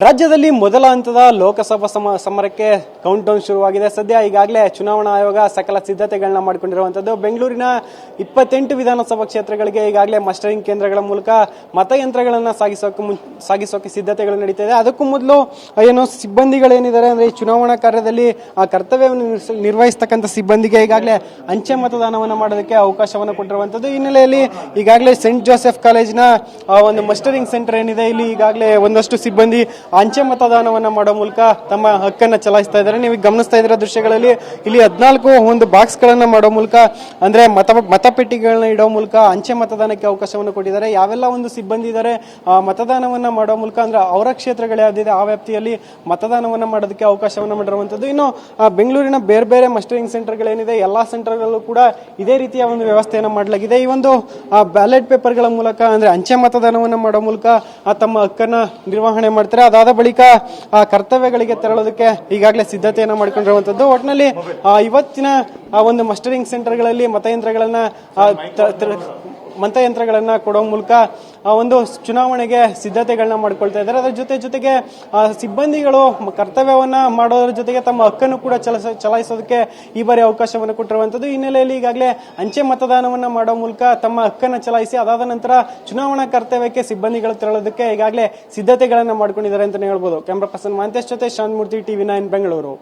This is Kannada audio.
ರಾಜ್ಯದಲ್ಲಿ ಮೊದಲ ಹಂತದ ಲೋಕಸಭಾ ಸಮ ಸಮರಕ್ಕೆ ಕೌಂಟ್ ಡೌನ್ ಶುರುವಾಗಿದೆ. ಸದ್ಯ ಈಗಾಗಲೇ ಚುನಾವಣಾ ಆಯೋಗ ಸಕಲ ಸಿದ್ಧತೆಗಳನ್ನ ಮಾಡಿಕೊಂಡಿರುವಂಥದ್ದು ಬೆಂಗಳೂರಿನ ಇಪ್ಪತ್ತೆಂಟು ವಿಧಾನಸಭಾ ಕ್ಷೇತ್ರಗಳಿಗೆ ಈಗಾಗಲೇ ಮಸ್ಟರಿಂಗ್ ಕೇಂದ್ರಗಳ ಮೂಲಕ ಮತಯಂತ್ರಗಳನ್ನು ಸಾಗಿಸೋಕೆ ಮುನ್- ಸಾಗಿಸೋಕೆ ಸಿದ್ಧತೆಗಳು ನಡೀತಾ ಅದಕ್ಕೂ ಮೊದಲು ಏನು ಸಿಬ್ಬಂದಿಗಳೇನಿದ್ದಾರೆ ಅಂದರೆ ಈ ಚುನಾವಣಾ ಕಾರ್ಯದಲ್ಲಿ, ಆ, ಕರ್ತವ್ಯವನ್ನು ನಿರ್ವಹಿಸ- ನಿರ್ವಹಿಸ್ತಕ್ಕಂಥ ಸಿಬ್ಬಂದಿಗೆ ಈಗಾಗಲೇ ಅಂಚೆ ಮತದಾನವನ್ನು ಮಾಡೋದಕ್ಕೆ ಅವಕಾಶವನ್ನು ಕೊಟ್ಟಿರುವಂಥದ್ದು ಹಿನ್ನೆಲೆಯಲ್ಲಿ ಈಗಾಗಲೇ ಸೆಂಟ್ ಜೋಸೆಫ್ ಕಾಲೇಜಿನ ಒಂದು ಮಸ್ಟರಿಂಗ್ ಸೆಂಟರ್ ಏನಿದೆ. ಇಲ್ಲಿ ಈಗಾಗಲೇ ಒಂದಷ್ಟು ಸಿಬ್ಬಂದಿ ಅಂಚೆ ಮತದಾನವನ್ನ ಮಾಡೋ ಮೂಲಕ ತಮ್ಮ ಹಕ್ಕನ್ನ ಚಲಾಯಿಸ್ತಾ ಇದ್ದಾರೆ. ನೀವು ಗಮನಿಸ್ತಾ ಇದ್ದೀರಾ ದೃಶ್ಯಗಳಲ್ಲಿ, ಇಲ್ಲಿ ಹದಿನಾಲ್ಕು ಒಂದು ಬಾಕ್ಸ್ ಗಳನ್ನ ಮಾಡೋ ಮೂಲಕ, ಅಂದ್ರೆ ಮತ ಮತಪೆಟ್ಟಿಗೆಗಳನ್ನ ಇಡೋ ಮೂಲಕ ಅಂಚೆ ಮತದಾನಕ್ಕೆ ಅವಕಾಶವನ್ನು ಕೊಟ್ಟಿದ್ದಾರೆ. ಯಾವೆಲ್ಲ ಒಂದು ಸಿಬ್ಬಂದಿ ಇದ್ದಾರೆ ಮತದಾನವನ್ನ ಮಾಡೋ ಮೂಲಕ, ಅಂದ್ರೆ ಅವರ ಕ್ಷೇತ್ರಗಳು ಯಾವ್ದಿದೆ ಆ ವ್ಯಾಪ್ತಿಯಲ್ಲಿ ಮತದಾನವನ್ನ ಮಾಡೋದಕ್ಕೆ ಅವಕಾಶವನ್ನ ಮಾಡಿರುವಂತದ್ದು ಇನ್ನು ಬೆಂಗಳೂರಿನ ಬೇರೆ ಬೇರೆ ಮಸ್ಟರಿಂಗ್ ಸೆಂಟರ್ಗಳೇನಿದೆ, ಎಲ್ಲಾ ಸೆಂಟರ್ಗಳಲ್ಲೂ ಕೂಡ ಇದೇ ರೀತಿಯ ಒಂದು ವ್ಯವಸ್ಥೆಯನ್ನು ಮಾಡಲಾಗಿದೆ. ಈ ಒಂದು ಬ್ಯಾಲೆಟ್ ಪೇಪರ್ಗಳ ಮೂಲಕ, ಅಂದ್ರೆ ಅಂಚೆ ಮತದಾನವನ್ನ ಮಾಡೋ ಮೂಲಕ ತಮ್ಮ ಹಕ್ಕನ್ನ ನಿರ್ವಹಣೆ ಮಾಡ್ತಾರೆ. ಅದಾದ ಬಳಿಕ ಆ ಕರ್ತವ್ಯಗಳಿಗೆ ತೆರಳೋದಕ್ಕೆ ಈಗಾಗಲೇ ಸಿದ್ಧತೆಯನ್ನು ಮಾಡ್ಕೊಂಡಿರುವಂತದ್ದು. ಒಟ್ಟಿನಲ್ಲಿ ಇವತ್ತಿನ ಒಂದು ಮಸ್ಟರಿಂಗ್ ಸೆಂಟರ್ಗಳಲ್ಲಿ ಮತಯಂತ್ರಗಳನ್ನ ಮತಯಂತ್ರಗಳನ್ನ ಕೊಡೋ ಮೂಲಕ ಒಂದು ಚುನಾವಣೆಗೆ ಸಿದ್ಧತೆಗಳನ್ನ ಮಾಡ್ಕೊಳ್ತಾ ಇದ್ದಾರೆ. ಅದರ ಜೊತೆ ಜೊತೆಗೆ ಸಿಬ್ಬಂದಿಗಳು ಕರ್ತವ್ಯವನ್ನ ಮಾಡೋದ್ರ ಜೊತೆಗೆ ತಮ್ಮ ಹಕ್ಕನ್ನು ಕೂಡ ಚಲಿಸ, ಚಲಾಯಿಸೋದಕ್ಕೆ ಈ ಬಾರಿ ಅವಕಾಶವನ್ನು ಕೊಟ್ಟಿರುವಂತದ್ದು ಈ ಹಿನ್ನೆಲೆಯಲ್ಲಿ ಈಗಾಗಲೇ ಅಂಚೆ ಮತದಾನವನ್ನ ಮಾಡೋ ಮೂಲಕ ತಮ್ಮ ಹಕ್ಕನ್ನು ಚಲಾಯಿಸಿ, ಅದಾದ ನಂತರ ಚುನಾವಣಾ ಕರ್ತವ್ಯಕ್ಕೆ ಸಿಬ್ಬಂದಿಗಳು ತೆರಳೋದಕ್ಕೆ ಈಗಾಗಲೇ ಸಿದ್ಧತೆಗಳನ್ನ ಮಾಡ್ಕೊಂಡಿದ್ದಾರೆ ಅಂತಲೇ ಹೇಳ್ಬೋದು. ಕ್ಯಾಮ್ರಾ ಪರ್ಸನ್ ಮಾಂತೇಶ್ ಜೊತೆ ಶಾಂತಮೂರ್ತಿ ಟಿವಿ ನೈನ್, ಬೆಂಗಳೂರು.